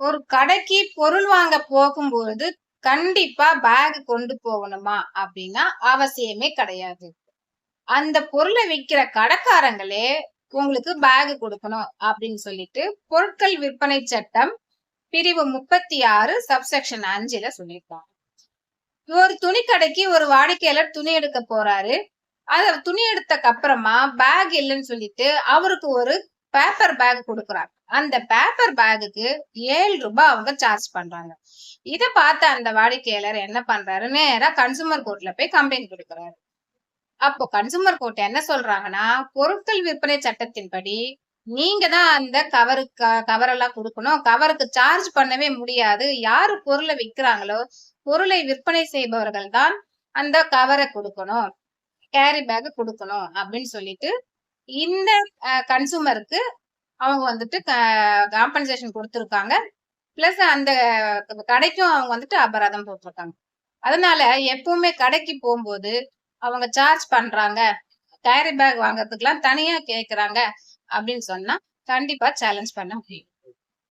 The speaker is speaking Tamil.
ஒரு கடைக்கு பொருள் வாங்க போகும்பொழுது கண்டிப்பா பேக் கொண்டு போகணுமா அப்படின்னா அவசியமே கிடையாது. அந்த பொருளை விற்கிற கடைக்காரங்களே உங்களுக்கு பேக் கொடுக்கணும் அப்படின்னு சொல்லிட்டு பொருட்கள் விற்பனை சட்டம் பிரிவு முப்பத்தி ஆறு சப்செக்ஷன் அஞ்சுல சொல்லியிருக்காங்க. ஒரு துணி கடைக்கு ஒரு வாடிக்கையாளர் துணி எடுக்க போறாரு. அத துணி எடுத்தக்கு அப்புறமா பேக் இல்லைன்னு சொல்லிட்டு அவருக்கு ஒரு பேப்பர் பேக் கொடுக்குறாங்க. அந்த பேப்பர் பேக்குக்கு ஏழு ரூபாய் அவங்க சார்ஜ் பண்றாங்க. இத பார்த்த அந்த வாடிக்கையாளர் என்ன பண்றாரு? நேரா கன்சூமர் கோர்ட்ல போய் கம்ப்ளைண்ட் கொடுக்குறாரு. அப்போ கன்சூமர் கோர்ட் என்ன சொல்றாங்கன்னா பொருட்கள் விற்பனை சட்டத்தின்படி நீங்க தான் அந்த கவருக்கு கவர் எல்லாம் கொடுக்கணும். கவருக்கு சார்ஜ் பண்ணவே முடியாது. யாரு பொருளை விற்கிறாங்களோ பொருளை விற்பனை செய்பவர்கள் தான் அந்த கவரை கொடுக்கணும். கேரி பேக் கொடுக்கணும். அப்படின்னு சொல்லிட்டு இந்த கன்சூமருக்கு அவங்க வந்துட்டு காம்பன்சேஷன் கொடுத்துருக்காங்க. பிளஸ் அந்த கடைக்கும் அவங்க வந்துட்டு அபராதம் போட்டிருக்காங்க. அதனால எப்பவுமே கடைக்கு போகும்போது அவங்க சார்ஜ் பண்றாங்க. கேரி பேக் வாங்குறதுக்கெல்லாம் தனியா கேட்கறாங்க அப்படின்னு சொன்னா கண்டிப்பா சேலஞ்ச் பண்ண முடியும்.